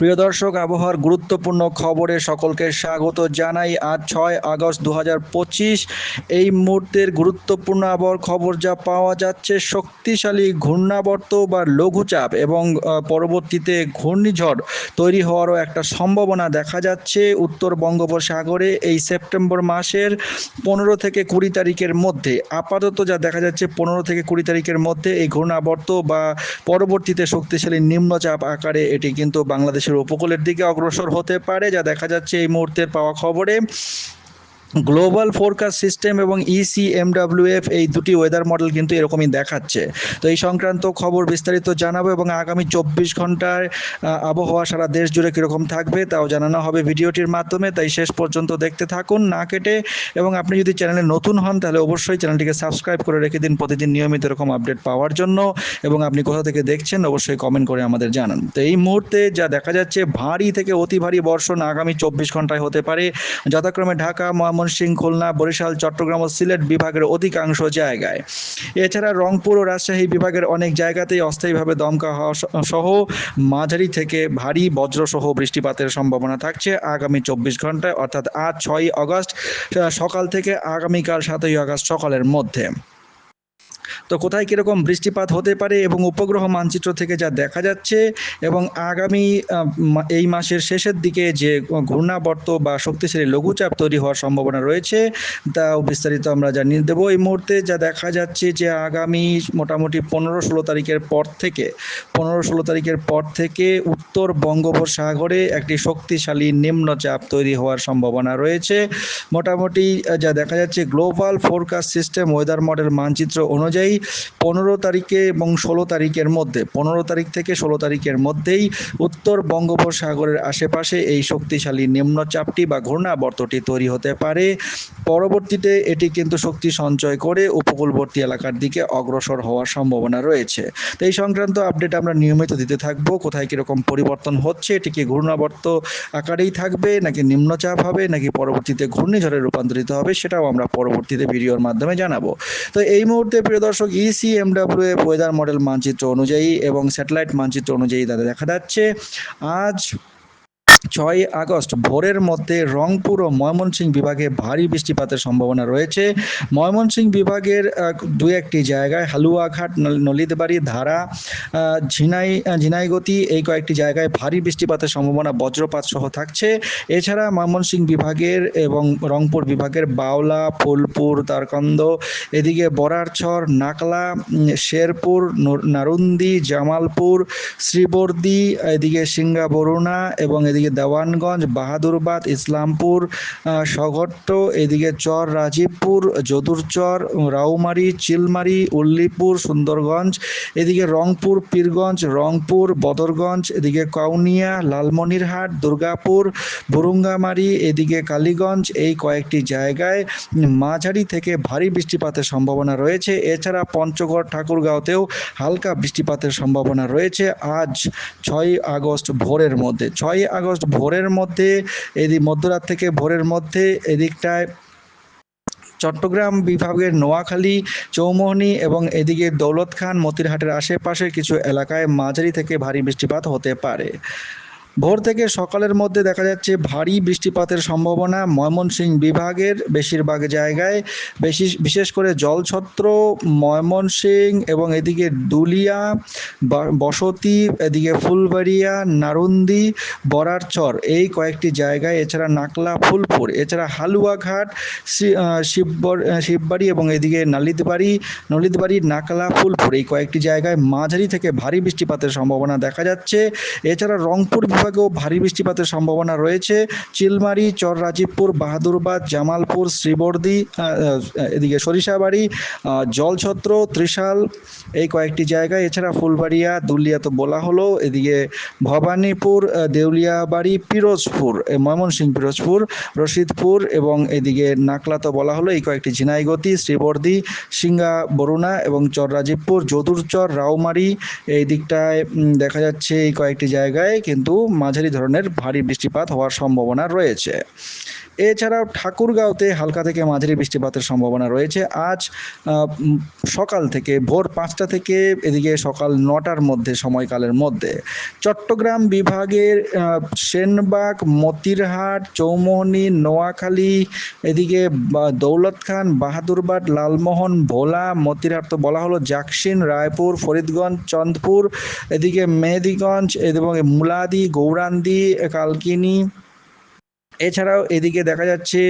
প্রিয় দর্শক, আবহাওয়ার গুরুত্বপূর্ণ খবরে সকলকে স্বাগত জানাই আজ ছয় আগস্ট দু হাজার পঁচিশ। এই মুহূর্তের গুরুত্বপূর্ণ আবহাওয়ার খবর যা পাওয়া যাচ্ছে শক্তিশালী ঘূর্ণাবর্ত বা লঘুচাপ এবং পরবর্তীতে ঘূর্ণিঝড় তৈরি হওয়ারও একটা সম্ভাবনা দেখা যাচ্ছে উত্তর বঙ্গোপসাগরে এই সেপ্টেম্বর মাসের পনেরো থেকে কুড়ি তারিখের মধ্যে। আপাতত যা দেখা যাচ্ছে পনেরো থেকে কুড়ি তারিখের মধ্যে এই ঘূর্ণাবর্ত বা পরবর্তীতে শক্তিশালী নিম্নচাপ আকারে এটি কিন্তু বাংলাদেশের উপকূলের দিকে অগ্রসর হতে পারে যা দেখা যাচ্ছে এই মুহূর্তের পাওয়া খবরে। গ্লোবাল ফোরকাস্ট সিস্টেম এবং E ইসিএমডাব্লিউএফ এই দুটি ওয়েদার মডেল কিন্তু এরকমই দেখাচ্ছে। তো এই সংক্রান্ত খবর বিস্তারিত জানাব এবং আগামী চব্বিশ ঘণ্টার আহ, আবহাওয়া সারা দেশ জুড়ে কীরকম থাকবে তাও জানানো হবে ভিডিওটির মাধ্যমে। তাই শেষ পর্যন্ত দেখতে থাকুন না কেটে। এবং আপনি যদি চ্যানেলে নতুন হন তাহলে অবশ্যই চ্যানেলটিকে সাবস্ক্রাইব করে রেখে দিন প্রতিদিন নিয়মিত এরকম আপডেট পাওয়ার জন্য। এবং আপনি কোথা থেকে দেখছেন অবশ্যই কমেন্ট করে আমাদের জানান। তো এই মুহূর্তে যা দেখা যাচ্ছে ভারী থেকে অতি ভারী বর্ষণ আগামী চব্বিশ ঘন্টায় হতে পারে। যথাক্রমে ঢাকা ময়মনসিংহ, খুলনা, বরিশাল, চট্টগ্রাম ও সিলেট বিভাগের অধিকাংশ জায়গায়। এছাড়া রংপুর ও রাজশাহী বিভাগের অনেক জায়গাতেই অস্থায়ীভাবে দমকা হওয়া সহ মাঝারি থেকে ভারী বজ্রসহ বৃষ্টিপাতের সম্ভাবনা থাকছে আগামী চব্বিশ ঘন্টায়, অর্থাৎ আজ ছয়ই আগস্ট সকাল থেকে আগামীকাল সাতই আগস্ট সকালের মধ্যে। তো কোথায় কীরকম বৃষ্টিপাত হতে পারে এবং উপগ্রহ মানচিত্র থেকে যা দেখা যাচ্ছে এবং আগামী এই মাসের শেষের দিকে যে ঘূর্ণাবর্ত বা শক্তিশালী লঘুচাপ তৈরি হওয়ার সম্ভাবনা রয়েছে, তাও বিস্তারিত আমরা জানিয়ে দেবো। এই মুহূর্তে যা দেখা যাচ্ছে যে আগামী মোটামুটি পনেরো ষোলো তারিখের পর থেকে, পনেরো ষোলো তারিখের পর থেকে উত্তর বঙ্গোপসাগরে একটি শক্তিশালী নিম্নচাপ তৈরি হওয়ার সম্ভাবনা রয়েছে। মোটামুটি যা দেখা যাচ্ছে, global forecast system weather model মানচিত্র অনুযায়ী পনেরো তারিখে এবং ষোলো তারিখের মধ্যে, পনেরো তারিখ থেকে ষোলো তারিখের মধ্যেই উত্তর বঙ্গোপসাগরের আশেপাশে এই শক্তিশালী নিম্নচাপটি বা ঘূর্ণাবর্তটি তৈরি হতে পারে। পরবর্তীতে এটি কিন্তু শক্তি সঞ্চয় করে উপকূলবর্তী এলাকার দিকে অগ্রসর হওয়ার সম্ভাবনা রয়েছে। তো এই সংক্রান্ত আপডেট আমরা নিয়মিত দিতে থাকব। কোথায় কীরকম পরিবর্তন হচ্ছে, এটি কি ঘূর্ণাবর্ত আকারেই থাকবে, নাকি নিম্নচাপ হবে, নাকি পরবর্তীতে ঘূর্ণিঝড়ে রূপান্তরিত হবে, সেটাও আমরা পরবর্তীতে ভিডিওর মাধ্যমে জানাব। তো এই মুহূর্তে, প্রিয় দর্শক ইসিএমডাব্লিউ এফ ওয়েদার মডেল মানচিত্র অনুযায়ী এবং স্যাটেলাইট মানচিত্র অনুযায়ী তাদের দেখা যাচ্ছে। আজ ছয় আগস্ট ভোরের মধ্যে রংপুর ও ময়মনসিংহ বিভাগে ভারী বৃষ্টিপাতের সম্ভাবনা রয়েছে। ময়মনসিংহ বিভাগের দু একটি জায়গায় হালুয়াঘাট, নল- নলিতবাড়ি, ধারা ঝিনাই ঝিনাইগতি এই কয়েকটি জায়গায় ভারী বৃষ্টিপাতের সম্ভাবনা বজ্রপাত সহ থাকছে। এছাড়া ময়মনসিংহ বিভাগের এবং রংপুর বিভাগের বাওলা, ফুলপুর, তারকন্দ, এদিকে বরারছর নাকলা শেরপুর নারুন্দি, জামালপুর, শ্রীবর্দি, এদিকে সিঙ্গা বরুণা এবং এদিকে দেওয়ানগঞ্জ, বাহাদুরবাদ, ইসলামপুর সঘট্ট, এদিকে চর, রাজীবপুর, যদুরচর, রাউমারি, চিলমারি, উল্লিপুর, সুন্দরগঞ্জ, এদিকে রংপুর, পীরগঞ্জ, রংপুর, বদরগঞ্জ, এদিকে কাউনিয়া, লালমনিরহাট, দুর্গাপুর, বুরুঙ্গামারি, এদিকে কালীগঞ্জ, এই কয়েকটি জায়গায় মাঝারি থেকে ভারী বৃষ্টিপাতের সম্ভাবনা রয়েছে। এছাড়া পঞ্চগড়, ঠাকুরগাঁওতেও হালকা বৃষ্টিপাতের সম্ভাবনা রয়েছে আজ ছয় আগস্ট ভোরের মধ্যে। ছয় আগস্ট ভোরের মধ্যে, এদিক মধ্যরাত থেকে ভোরের মধ্যে, এদিকটায় চট্টগ্রাম বিভাগের নোয়াখালী, চৌমোহনি এবং এদিকে দৌলত খান মতিরহাটের আশেপাশের কিছু এলাকায় মাঝারি থেকে ভারী বৃষ্টিপাত হতে পারে। ভোর থেকে সকালের মধ্যে দেখা যাচ্ছে ভারী বৃষ্টিপাতের সম্ভাবনা। ময়মনসিংহ বিভাগের বেশিরভাগ জায়গায় বেশি, বিশেষ করে জলছত্র, ময়মনসিংহ এবং এদিকে দুলিয়া বসতি, এদিকে ফুলবাড়িয়া, নারুন্দি, বরারচর এই কয়েকটি জায়গায়, এছাড়া নাকলা, ফুলপুর, এছাড়া হালুয়াঘাট শিববর- শিববাড়ি এবং এদিকে নালিতবাড়ি, নলিতবাড়ি, নাকলা, ফুলপুর এই কয়েকটি জায়গায় মাঝারি থেকে ভারী বৃষ্টিপাতের সম্ভাবনা দেখা যাচ্ছে। এছাড়া রংপুর বিভাগেও ভারী বৃষ্টিপাতের সম্ভাবনা রয়েছে। চিলমারি চর রাজীবপুর বাহাদুরবাদ, জামালপুর, শ্রীবর্দী এদিকে সরিষাবাড়ি জলছত্র, ত্রিশাল এই কয়েকটি জায়গায়। এছাড়া ফুলবাড়িয়া, দুলিয়া তো বলা হলো। এদিকে ভবানীপুর দেউলিয়াবাড়ি, পিরোজপুর ময়মনসিংহ, পিরোজপুর, রশিদপুর এবং এদিকে নাকলা তো বলা হলো। এই কয়েকটি ঝিনাইগতি, শ্রীবর্দি সিঙ্গা বরুণা এবং চর রাজীবপুর যদুরচর রাউমারি এই দিকটায় দেখা যাচ্ছে এই কয়েকটি জায়গায়। কিন্তু মাঝারি ধরনের ভারী বৃষ্টিপাত হওয়ার সম্ভাবনা রয়েছে। এছাড়াও ঠাকুরগাঁওতে হালকা থেকে মাঝারি বৃষ্টিপাতের সম্ভাবনা রয়েছে। আজ সকাল থেকে ভোর পাঁচটা থেকে এদিকে সকাল নটার মধ্যে, সময়কালের মধ্যে। চট্টগ্রাম বিভাগের সেনবাগ, মতিরহাট, চৌমোহনী, নোয়াখালী, এদিকে দৌলত খান বাহাদুরবাদ লালমোহন, ভোলা, মতিরহাট তো বলা হলো, জাকসিন, রায়পুর, ফরিদগঞ্জ, চন্দপুর, এদিকে মেহেদিগঞ্জ, এবং মুলাদি, গৌরান্দি, কালকিনি এছাড়াও এদিকে দেখা যাচ্ছে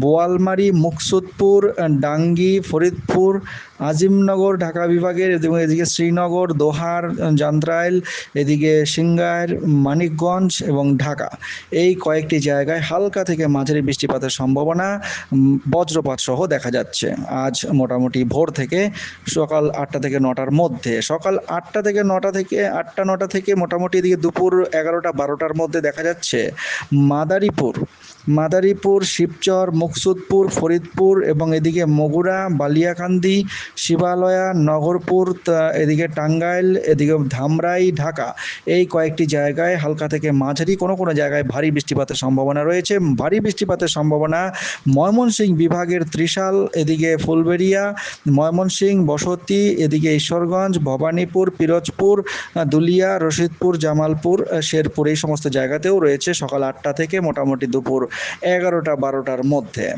বোয়ালমারি মুকসুদপুর ডাঙ্গি ফরিদপুর আজিমনগর, ঢাকা বিভাগের, এবং এদিকে শ্রীনগর, দোহার জান্দ্রাইল এদিকে সিঙ্গার মানিকগঞ্জ এবং ঢাকা। এই কয়েকটি জায়গায় হালকা থেকে মাঝারি বৃষ্টিপাতের সম্ভাবনা বজ্রপাত সহ দেখা যাচ্ছে। আজ মোটামুটি ভোর থেকে সকাল আটটা থেকে নটার মধ্যে। সকাল আটটা থেকে নটা থেকে, আটটা নটা থেকে মোটামুটি এদিকে দুপুর এগারোটা বারোটার মধ্যে দেখা যাচ্ছে। মাদারীপুর মাদারীপুর, শিবচর, মুকসুদপুর, ফরিদপুর এবং এদিকে মগুরা, বালিয়াকান্দি শিবালয়া, নগরপুর এদিকে টাঙ্গাইল, এদিকে ধামরাই, ঢাকা। এই কয়েকটি জায়গায় হালকা থেকে মাঝারি কোনো কোনো জায়গায় ভারী বৃষ্টিপাতের সম্ভাবনা রয়েছে। ভারী বৃষ্টিপাতের সম্ভাবনা ময়মনসিংহ বিভাগের ত্রিশাল, এদিকে ফুলবেড়িয়া, ময়মনসিংহ, বসতি, এদিকে ঈশ্বরগঞ্জ, ভবানীপুর, পিরোজপুর, দুলিয়া, রশিদপুর, জামালপুর, শেরপুর এই সমস্ত জায়গাতেও রয়েছে সকাল আটটা থেকে মোটামুটি দুপুর এগারোটা বারোটার মধ্যে।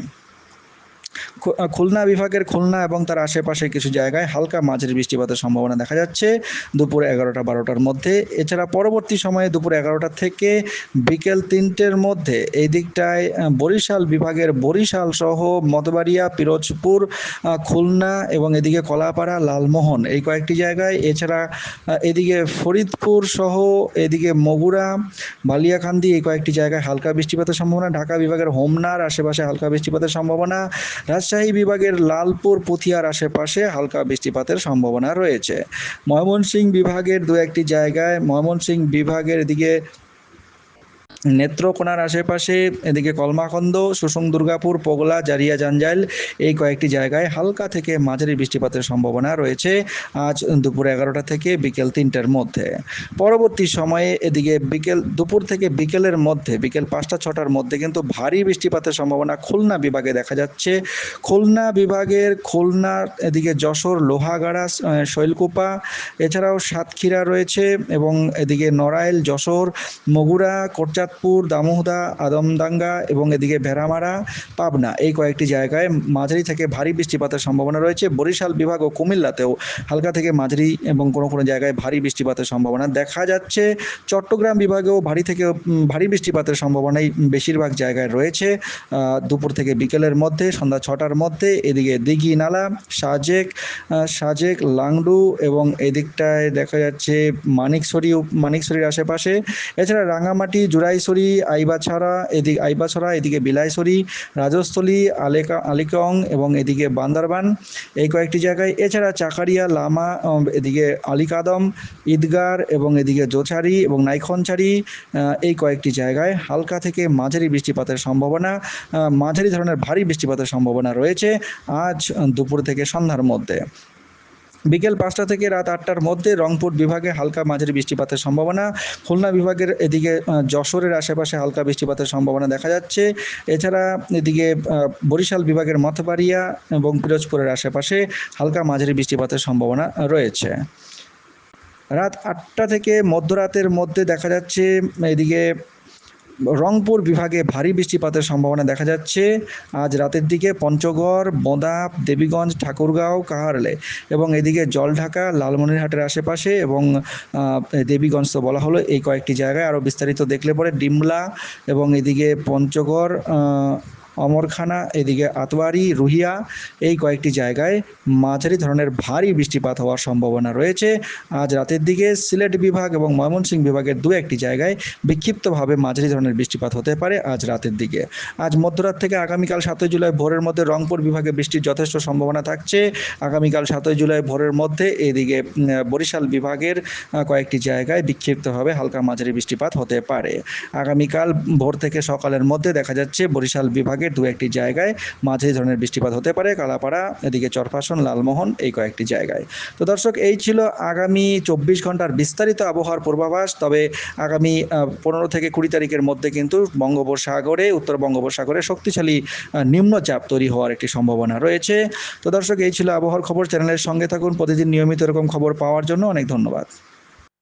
খুলনা বিভাগের খুলনা এবং তার আশেপাশে কিছু জায়গায় হালকা মাঝারি বৃষ্টিপাতের সম্ভাবনা দেখা যাচ্ছে দুপুর এগারোটা বারোটার মধ্যে। এছাড়া পরবর্তী সময়ে দুপুর এগারোটা থেকে বিকেল তিনটের মধ্যে এই দিকটায় বরিশাল বিভাগের বরিশাল সহ মতবাড়িয়া, পিরোজপুর খুলনা এবং এদিকে কলাপাড়া, লালমোহন এই কয়েকটি জায়গায়। এছাড়া এদিকে ফরিদপুর সহ এদিকে মগুরা বালিয়াকান্দি এই কয়েকটি জায়গায় হালকা বৃষ্টিপাতের সম্ভাবনা। ঢাকা বিভাগের হোমনার আশেপাশে হালকা বৃষ্টিপাতের সম্ভাবনা। রাজশাহী বিভাগের লালপুর পুথিয়ার আশেপাশে হালকা বৃষ্টিপাতের সম্ভাবনা রয়েছে। ময়মনসিংহ বিভাগের দু একটি জায়গায় ময়মনসিংহ বিভাগের এদিকে নেত্রকোনার আশেপাশে, এদিকে কলমাখন্দ, সুসং দুর্গাপুর, পগলা, জারিয়া জাঞ্জাইল এই কয়েকটি জায়গায় হালকা থেকে মাঝারি বৃষ্টিপাতের সম্ভাবনা রয়েছে আজ দুপুর এগারোটা থেকে বিকেল তিনটার মধ্যে। পরবর্তী সময়ে এদিকে বিকেল, দুপুর থেকে বিকেলের মধ্যে, বিকেল পাঁচটা, ছটার মধ্যে কিন্তু ভারী বৃষ্টিপাতের সম্ভাবনা খুলনা বিভাগে দেখা যাচ্ছে। খুলনা বিভাগের খুলনা, এদিকে যশোর, লোহাগাড়া শৈলকুপা, এছাড়াও সাতক্ষীরা রয়েছে এবং এদিকে নড়াইল, যশোর, মগুরা কোটচাঁদপুর দামোহদা আদমদাঙ্গা এবং এদিকে ভেড়ামারা, পাবনা এই কয়েকটি জায়গায় মাঝারি থেকে ভারী বৃষ্টিপাতের সম্ভাবনা রয়েছে। বরিশাল বিভাগ ও কুমিল্লাতেও হালকা থেকে মাঝারি এবং কোনো কোনো জায়গায় ভারী বৃষ্টিপাতের সম্ভাবনা দেখা যাচ্ছে। চট্টগ্রাম বিভাগেও ভারী থেকে ভারী বৃষ্টিপাতের সম্ভাবনাই বেশিরভাগ জায়গায় রয়েছে। দুপুর থেকে বিকেলের মধ্যে, সন্ধ্যা ছটার মধ্যে এদিকে দিঘি নালা, সাজেক সাজেক, লাংডু এবং এদিকটায় দেখা যাচ্ছে মানিকছড়ি উপ- মানিকছড়ির আশেপাশে। এছাড়া রাঙামাটি জুরাইছড়ি আইবাছড়া এদিক আইবাছড়া এদিকে বিলাইছড়ি রাজস্থলী আলেকা আলিকং এবং এদিকে বান্দারবান এই কয়েকটি জায়গায়। এছাড়া চাকারিয়া লামা এদিকে আলিকাদম ঈদগার এবং এদিকে জোছারি এবং নাইখনছাড়ি আহ, এই কয়েকটি জায়গায়। হালকা থেকে মাঝারি বৃষ্টিপাতের সম্ভাবনা মাঝারি ধরনের ভারী বৃষ্টিপাতের সম্ভাবনা রয়েছে আজ দুপুর থেকে সন্ধ্যার মধ্যে। বিকেল পাঁচটা থেকে রাত আটটার মধ্যে রংপুর বিভাগে হালকা মাঝারি বৃষ্টিপাতের সম্ভাবনা। খুলনা বিভাগের এদিকে যশোরের আশেপাশে হালকা বৃষ্টিপাতের সম্ভাবনা দেখা যাচ্ছে। এছাড়া এদিকে বরিশাল বিভাগের মথবাড়িয়া এবং পিরোজপুরের আশেপাশে হালকা মাঝারি বৃষ্টিপাতের সম্ভাবনা রয়েছে। রাত আটটা থেকে মধ্যরাতের মধ্যে দেখা যাচ্ছে, এদিকে রংপুর বিভাগে ভারী বৃষ্টিপাতের সম্ভাবনা দেখা যাচ্ছে। আজ রাতের দিকে পঞ্চগড় বোদাপ দেবীগঞ্জ, ঠাকুরগাঁও, কাহারলে এবং এদিকে জলঢাকা, লালমনিরহাটের আশেপাশে এবং দেবীগঞ্জ তো বলা হলো, এই কয়েকটি জায়গায় আরও বিস্তারিত দেখলে পরে ডিমলা এবং এদিকে পঞ্চগড় অমরখানা, এদিকে আতওয়ারি রুহিয়া, এই কয়েকটি জায়গায় মাঝারি ধরনের ভারী বৃষ্টিপাত হওয়ার সম্ভাবনা রয়েছে। আজ রাতের দিকে সিলেট বিভাগ এবং ময়মনসিংহ বিভাগের দু একটি জায়গায় বিক্ষিপ্তভাবে মাঝারি ধরনের বৃষ্টিপাত হতে পারে আজ রাতের দিকে। আজ মধ্যরাত থেকে আগামীকাল সাতই জুলাই ভোরের মধ্যে রংপুর বিভাগে বৃষ্টির যথেষ্ট সম্ভাবনা থাকছে। আগামীকাল সাতই জুলাই ভোরের মধ্যে এদিকে বরিশাল বিভাগের কয়েকটি জায়গায় বিক্ষিপ্তভাবে হালকা মাঝারি বৃষ্টিপাত হতে পারে। আগামীকাল ভোর থেকে সকালের মধ্যে দেখা যাচ্ছে বরিশাল বিভাগে বিভাগের দু একটি জায়গায় মাঝারি ধরনের বৃষ্টিপাত হতে পারে। কালাপাড়া, এদিকে চরফাসন, লালমোহন এই কয়েকটি জায়গায়। তো দর্শক, এই ছিল আগামী চব্বিশ ঘণ্টার বিস্তারিত আবহাওয়ার পূর্বাভাস। তবে আগামী পনেরো থেকে কুড়ি তারিখের মধ্যে কিন্তু বঙ্গোপসাগরে, উত্তর বঙ্গোপসাগরে শক্তিশালী নিম্নচাপ তৈরি হওয়ার একটি সম্ভাবনা রয়েছে। তো দর্শক, এই ছিল আবহাওয়ার খবর। চ্যানেলের সঙ্গে থাকুন। প্রতিদিন নিয়মিত এরকম খবর পাওয়ার জন্য অনেক ধন্যবাদ।